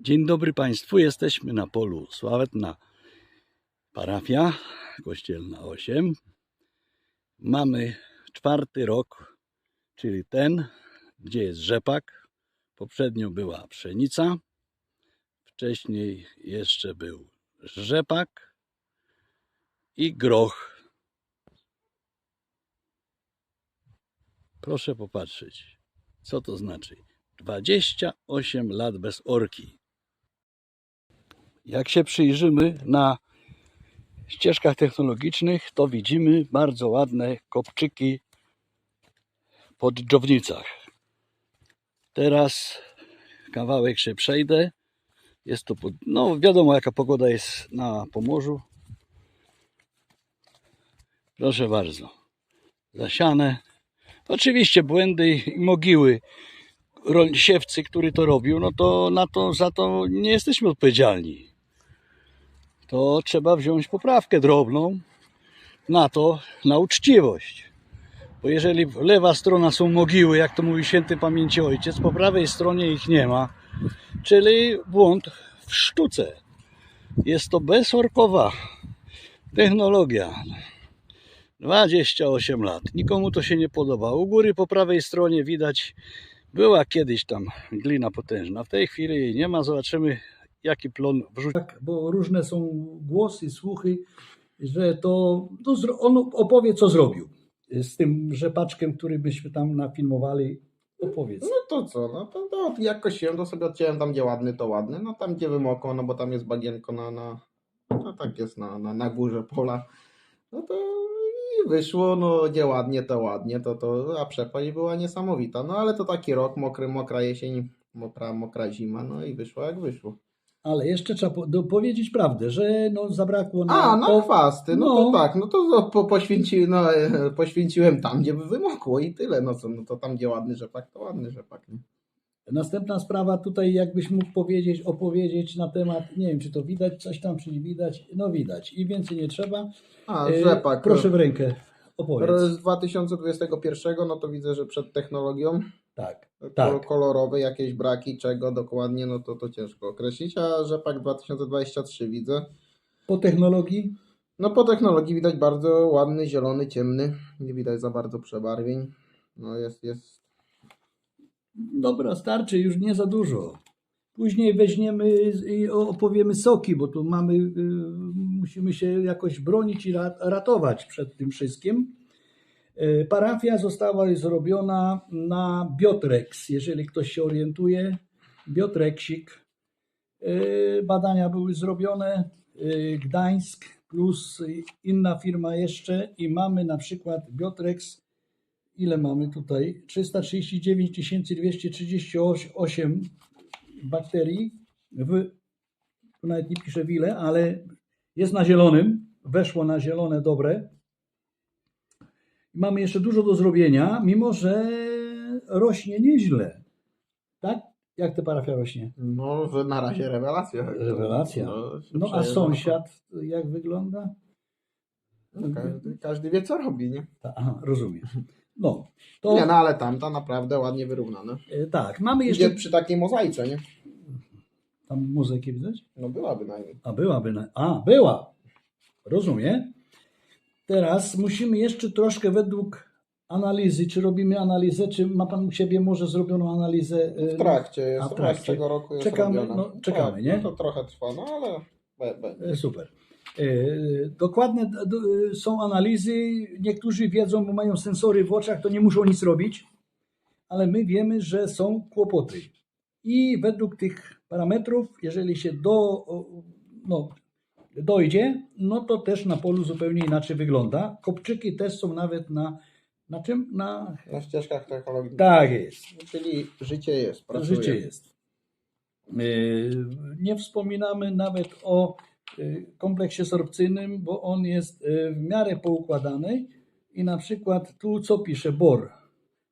Dzień dobry Państwu, jesteśmy na polu Sławetna Parafia Kościelna 8. Mamy czwarty rok, czyli ten, gdzie jest rzepak. Poprzednio była pszenica, wcześniej jeszcze był rzepak i groch. Proszę popatrzeć, co to znaczy. 28 lat bez orki. Jak się przyjrzymy na ścieżkach technologicznych, to widzimy bardzo ładne kopczyki po dżdżownicach. Teraz kawałek się przejdę. Jest to, no wiadomo jaka pogoda jest na Pomorzu. Proszę bardzo. Zasiane. Oczywiście błędy i mogiły siewcy, który to robił, no to na to za to nie jesteśmy odpowiedzialni. To trzeba wziąć poprawkę drobną na to, na uczciwość. Bo jeżeli lewa strona są mogiły, jak to mówi święty pamięci ojciec, po prawej stronie ich nie ma, czyli błąd w sztuce. Jest to bezorkowa technologia. 28 lat. Nikomu to się nie podoba. U góry po prawej stronie widać była kiedyś tam glina potężna. W tej chwili jej nie ma. Zobaczymy, jaki plon wrzuci. tak, bo różne są głosy, słuchy, że to, to zro- on opowie, co zrobił z tym rzepaczkiem, który byśmy tam nafilmowali. Opowiedz. No to co, no to, to jak kosiłem, to sobie odciąłem tam, gdzie ładny, to ładny, no tam, gdzie wymokło, no bo tam jest bagienko na, na no tak jest na, na, na górze pola, no to i wyszło, no gdzie ładnie, to ładnie, to, to, a przepaść była niesamowita, no ale to taki rok, mokry, mokra jesień, mokra, mokra zima, no i wyszło jak wyszło. Ale jeszcze trzeba po, powiedzieć prawdę, że no, zabrakło na. A, na po- chwasty, no, no. to tak, no to no, po, poświęci, no, e, poświęciłem tam, gdzie wymokło i tyle, no co, no to tam, gdzie ładny rzepak, to ładny rzepak, nie? Następna sprawa tutaj, jakbyś mógł powiedzieć, opowiedzieć na temat, nie wiem, czy to widać, coś tam, czy nie widać. No widać i więcej nie trzeba. A, E, rzepak. Proszę w rękę, opowiedz. Z 2021, no to widzę, że przed technologią Tak, tak. kolorowe jakieś braki, czego dokładnie, no to to ciężko określić, a rzepak 2023 widzę. Po technologii No po technologii widać bardzo ładny, zielony, ciemny, nie widać za bardzo przebarwień. No jest, jest, Dobra, starczy, już nie za dużo. Później weźmiemy i opowiemy soki, bo tu mamy, y, musimy się jakoś bronić i ra- ratować przed tym wszystkim. Y, Parafia została zrobiona na Biotrex, jeżeli ktoś się orientuje. Biotrexik. Y, Badania były zrobione, y, Gdańsk plus inna firma jeszcze i mamy na przykład Biotrex ile mamy tutaj? 339 238 bakterii. W, tu nawet nie piszę w ile, ale jest na zielonym. Weszło na zielone dobre. Mamy jeszcze dużo do zrobienia, mimo że rośnie nieźle. Tak? Jak te parafia rośnie? no że na razie rewelacja. Rewelacja. No, No a sąsiad jak wygląda? No, każdy, każdy wie co robi, nie? Ta- Aha, rozumiem. No, to Nie, no ale tamta naprawdę ładnie wyrównane. e, tak, mamy Jeszcze przy takiej mozaice, nie? Tam muzykę widać? No była bynajmniej. A byłaby. Na... A, była. Rozumiem. Teraz musimy jeszcze troszkę według analizy, czy robimy analizę, czy ma Pan u siebie może zrobioną analizę? y, W trakcie jest, A, w trakcie. tego roku jest Czekamy, robione. no, czekamy, tak, nie? No to trochę trwa, no ale y, Super. Y, Dokładne są analizy. Niektórzy wiedzą, bo mają sensory w oczach, to nie muszą nic robić, ale my wiemy, że są kłopoty. I według tych parametrów, jeżeli się do, no, dojdzie, no to też na polu zupełnie inaczej wygląda. Kopczyki też są nawet na, na czym? Na... na ścieżkach technologicznych. Tak jest. Czyli życie jest, pracuje. Życie jest. Yy, Nie wspominamy nawet o yy, kompleksie sorpcyjnym, bo on jest yy, w miarę poukładany i na przykład tu co pisze bor.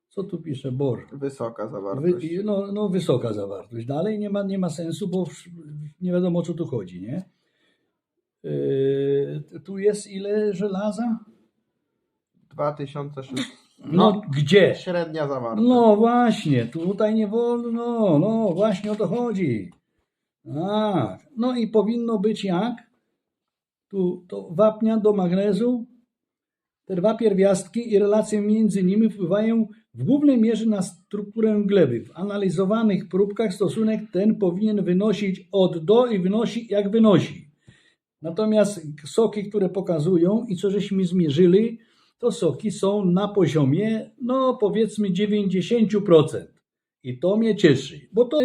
Co tu pisze bor? Wysoka zawartość. Wy, no, no wysoka zawartość. Dalej nie ma, nie ma sensu, bo nie wiadomo o co tu chodzi, nie? Yy, tu jest ile żelaza? 2006. No, gdzie? Średnia zawartość. No właśnie, tutaj nie wolno, no właśnie o to chodzi. A, no i powinno być jak? Tu to wapnia do magnezu. Te dwa pierwiastki i relacje między nimi wpływają w głównej mierze na strukturę gleby. W analizowanych próbkach stosunek ten powinien wynosić od do i wynosi jak wynosi. Natomiast soki, które pokazują i co żeśmy zmierzyli, to soki są na poziomie, no powiedzmy 90%. I to mnie cieszy, bo to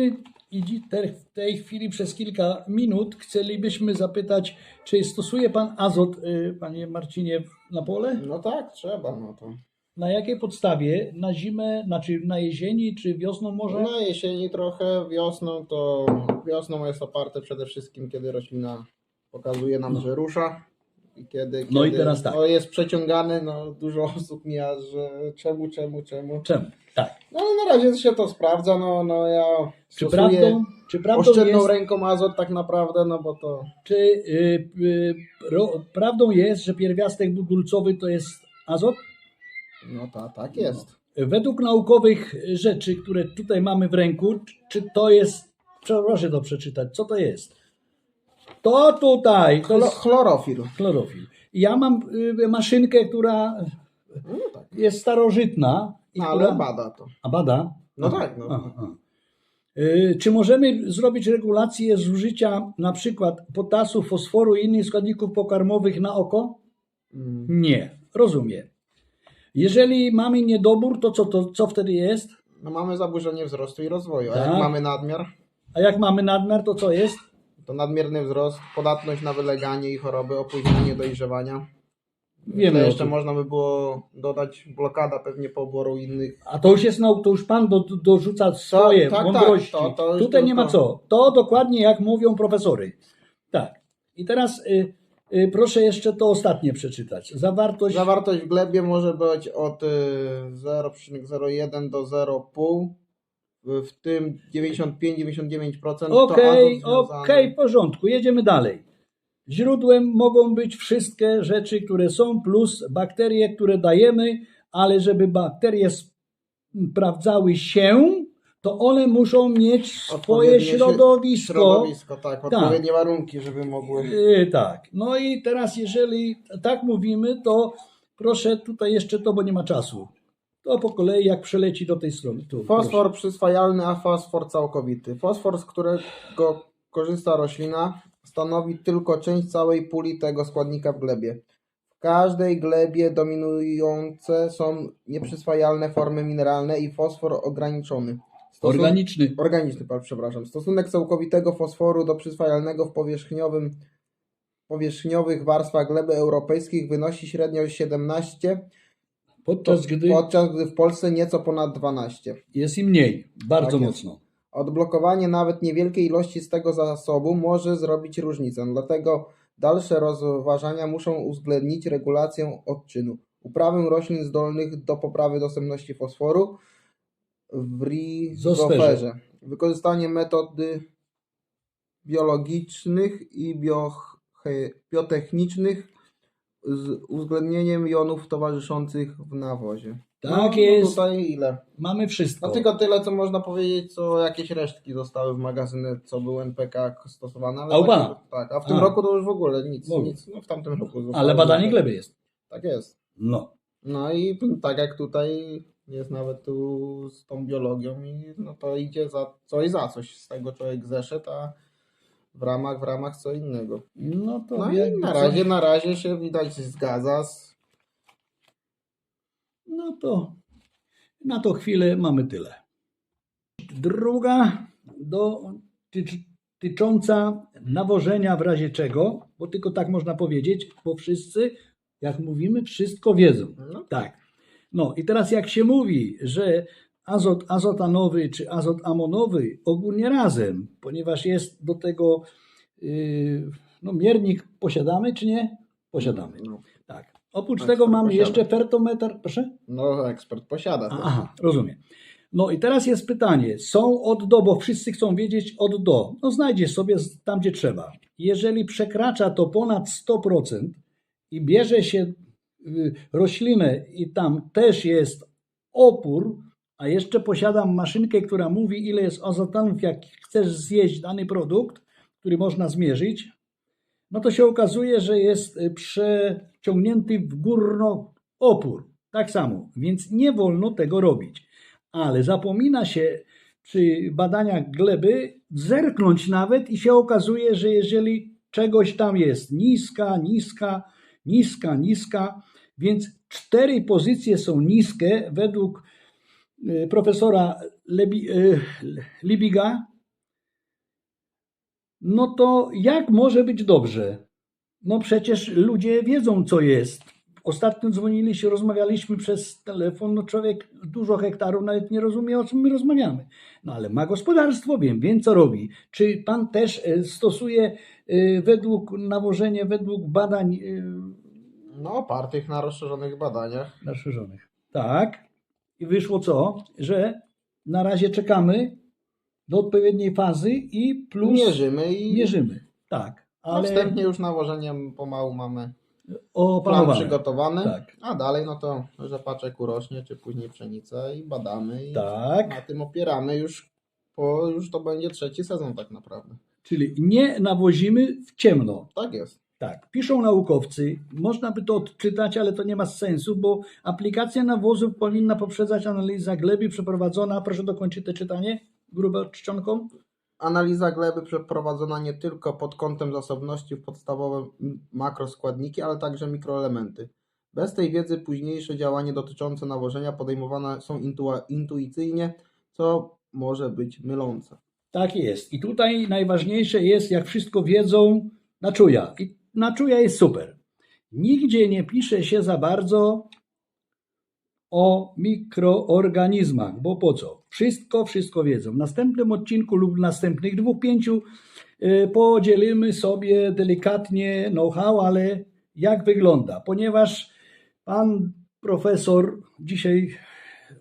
idzie te, w tej chwili przez kilka minut chcielibyśmy zapytać, czy stosuje Pan azot, y, Panie Marcinie, na pole? No tak, trzeba, no to. Na jakiej podstawie? Na zimę, znaczy na jesieni, czy wiosną może? Na jesieni trochę, wiosną to wiosną jest oparte przede wszystkim, kiedy roślina pokazuje nam, No. że rusza. I kiedy, No i kiedy teraz tak. no, jest przeciągany, no dużo osób mija, że czemu, czemu, czemu. Czemu? Tak. No ale na razie się to sprawdza, no, no ja Czy prawdą, czy prawdą oszczędną jest, ręką azot tak naprawdę, no bo to czy y, y, ro, prawdą jest, że pierwiastek budulcowy to jest azot? no ta, tak jest. Według naukowych rzeczy, które tutaj mamy w ręku, czy to jest, proszę to przeczytać, co to jest? To tutaj, to jest chlorofil. chlorofil. Ja mam y, maszynkę, która jest starożytna. No, która, ale bada to. A bada? No Aha, tak, no. aha, aha. Y, Czy możemy zrobić regulację zużycia na przykład potasu, fosforu i innych składników pokarmowych na oko? Mm. Nie, rozumiem. Jeżeli mamy niedobór, to co, to co wtedy jest? No mamy zaburzenie wzrostu i rozwoju, a Tak. jak mamy nadmiar, A jak mamy nadmiar, to co jest? To nadmierny wzrost, podatność na wyleganie i choroby, opóźnienie dojrzewania. Wiemy to jeszcze można by było dodać blokada pewnie poboru innych. A to już jest nauk, to już pan do, dorzuca swoje tak, mądrości. to- to Tutaj nie ma co. To dokładnie jak mówią profesory. Tak. I teraz y, y, proszę jeszcze to ostatnie przeczytać. Zawartość. Zawartość w glebie może być od y, 0,01 do 0,5, w tym 95-99% to Okej, okej, w porządku. Jedziemy dalej. Źródłem mogą być wszystkie rzeczy, które są, plus bakterie, które dajemy, ale żeby bakterie sprawdzały się, to one muszą mieć swoje środowisko. Środowisko, tak, odpowiednie warunki, żeby mogły. Yy, tak. No i teraz, jeżeli tak mówimy, to proszę tutaj jeszcze to, bo nie ma czasu. To po kolei, jak przeleci do tej strony. Tu, Fosfor przyswajalny, a fosfor całkowity. Fosfor, z którego korzysta roślina, stanowi tylko część całej puli tego składnika w glebie. W każdej glebie dominujące są nieprzyswajalne formy mineralne i fosfor ograniczony. Stosun- Organiczny. Organiczny, przepraszam. Stosunek całkowitego fosforu do przyswajalnego w powierzchniowym, powierzchniowych warstwach gleby europejskich wynosi średnio 17, Podczas gdy podczas gdy w Polsce nieco ponad 12. jest i mniej. Bardzo Tak jest. mocno. Odblokowanie nawet niewielkiej ilości z tego zasobu może zrobić różnicę, dlatego dalsze rozważania muszą uwzględnić regulację odczynu, uprawę roślin zdolnych do poprawy dostępności fosforu w rizoferze, wykorzystanie metody biologicznych i biotechnicznych z uwzględnieniem jonów towarzyszących w nawozie. Tak no, jest. No tutaj ile? Mamy wszystko. No tylko tyle, co można powiedzieć, co jakieś resztki zostały w magazynie, co był NPK stosowany. Ale A u tak-? Tak, a w tym A. roku to już w ogóle nic, nic no w tamtym roku. Ale badanie gleby jest. Tak jest. No. No i tak jak tutaj jest nawet tu z tą biologią i no to idzie za coś za coś. Z tego człowiek zeszedł, a w ramach, w ramach co innego. No to No i na coś- razie, na razie się widać zgadza z No to na to chwilę mamy tyle. Druga do, tycz, tycząca nawożenia w razie czego, bo tylko tak można powiedzieć, bo wszyscy, jak mówimy, wszystko wiedzą. no, Tak. No i teraz jak się mówi, że azot azotanowy czy azot amonowy ogólnie razem, ponieważ jest do tego yy, no, miernik posiadamy czy nie? Posiadamy. no, Tak. Oprócz Tak, tego mamy posiada. jeszcze fertometr, proszę? no ekspert posiada. to. Aha, rozumiem. No i teraz jest pytanie, są od do, bo wszyscy chcą wiedzieć od do. No znajdziesz sobie tam, gdzie trzeba. Jeżeli przekracza to ponad 100% i bierze się y, roślinę i tam też jest opór, a jeszcze posiadam maszynkę, która mówi ile jest azotanów, jak chcesz zjeść dany produkt, który można zmierzyć, no to się okazuje, że jest y, przeciągnięty w górno opór. Tak samo, więc nie wolno tego robić. Ale zapomina się przy badaniach gleby zerknąć nawet i się okazuje, że jeżeli czegoś tam jest niska, niska, niska, niska, więc cztery pozycje są niskie według profesora Lebi, y, Libiga, no to jak może być dobrze? No przecież ludzie wiedzą, co jest. Ostatnio dzwoniliśmy, rozmawialiśmy przez telefon, no człowiek dużo hektarów nawet nie rozumie, o czym my rozmawiamy. No ale ma gospodarstwo, wiem, wiem co robi. Czy pan też e, stosuje według nawożenie, według badań No, opartych na rozszerzonych badaniach. rozszerzonych? Tak. I wyszło co? Że na razie czekamy do odpowiedniej fazy i plus Mierzymy i mierzymy. Tak. ale... Wstępnie już nawożeniem pomału mamy plan przygotowany, Tak. a dalej no to rzepaczek urośnie, czy później pszenica i badamy i Tak. na tym opieramy już, po, już to będzie trzeci sezon tak naprawdę. Czyli nie nawozimy w ciemno. Tak jest. Tak, piszą naukowcy, można by to odczytać, ale to nie ma sensu, bo aplikacja nawozów powinna poprzedzać analiza gleby przeprowadzona, proszę dokończyć to czytanie, grube czcionką. Analiza gleby przeprowadzona nie tylko pod kątem zasobności w podstawowe makroskładniki, ale także mikroelementy. Bez tej wiedzy późniejsze działania dotyczące nawożenia podejmowane są intua- intuicyjnie, co może być mylące. Tak jest. I tutaj najważniejsze jest, jak wszystko wiedzą, na czuja. I na czuja jest super. Nigdzie nie pisze się za bardzo o mikroorganizmach, bo po co? Wszystko, wszystko wiedzą. W następnym odcinku lub następnych dwóch, pięciu y, podzielimy sobie delikatnie know-how, ale jak wygląda? Ponieważ pan profesor, dzisiaj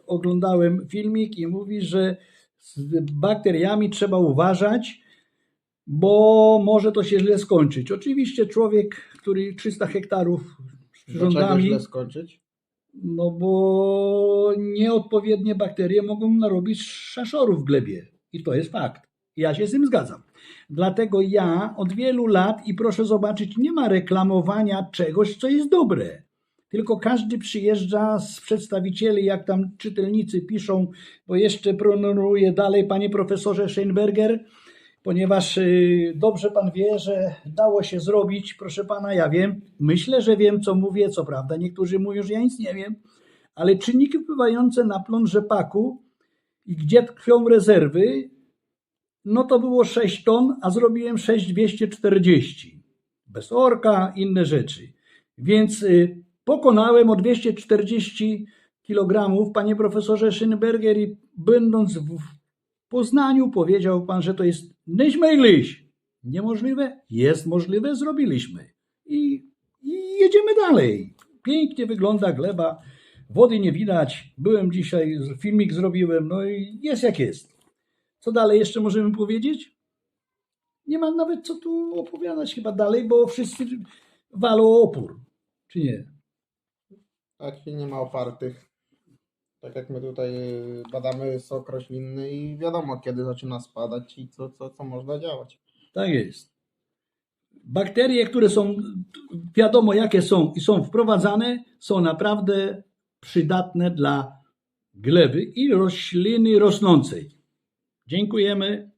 oglądałem filmik i mówi, że z bakteriami trzeba uważać, bo może to się źle skończyć. Oczywiście człowiek, który 300 hektarów rządami, źle skończyć? no bo nieodpowiednie bakterie mogą narobić szaszorów w glebie. I to jest fakt. Ja się z tym zgadzam. Dlatego ja od wielu lat, i proszę zobaczyć, nie ma reklamowania czegoś, co jest dobre. Tylko każdy przyjeżdża z przedstawicieli, jak tam czytelnicy piszą, bo jeszcze pronumeruje dalej, panie profesorze Scheinberger, ponieważ y, dobrze pan wie, że dało się zrobić, proszę pana, ja wiem, myślę, że wiem, co mówię, co prawda, niektórzy mówią, że ja nic nie wiem, ale czynniki wpływające na plon rzepaku i gdzie tkwią rezerwy, no to było 6 ton, a zrobiłem 6240. Bez orka, inne rzeczy. Więc y, pokonałem o 240 kg, panie profesorze Schönberger, i będąc w Poznaniu powiedział pan, że to jest nieśmejliś. Niemożliwe? Jest możliwe, zrobiliśmy. I, I jedziemy dalej. Pięknie wygląda gleba, wody nie widać. Byłem dzisiaj, filmik zrobiłem, no i jest jak jest. Co dalej jeszcze możemy powiedzieć? Nie ma nawet co tu opowiadać chyba dalej, bo wszyscy walą o opór. Czy nie? Tak nie ma opartych. Tak jak my tutaj badamy sok roślinny i wiadomo kiedy zaczyna spadać i co, co, co można działać. Tak jest. Bakterie, które są, wiadomo jakie są i są wprowadzane, są naprawdę przydatne dla gleby i rośliny rosnącej. Dziękujemy.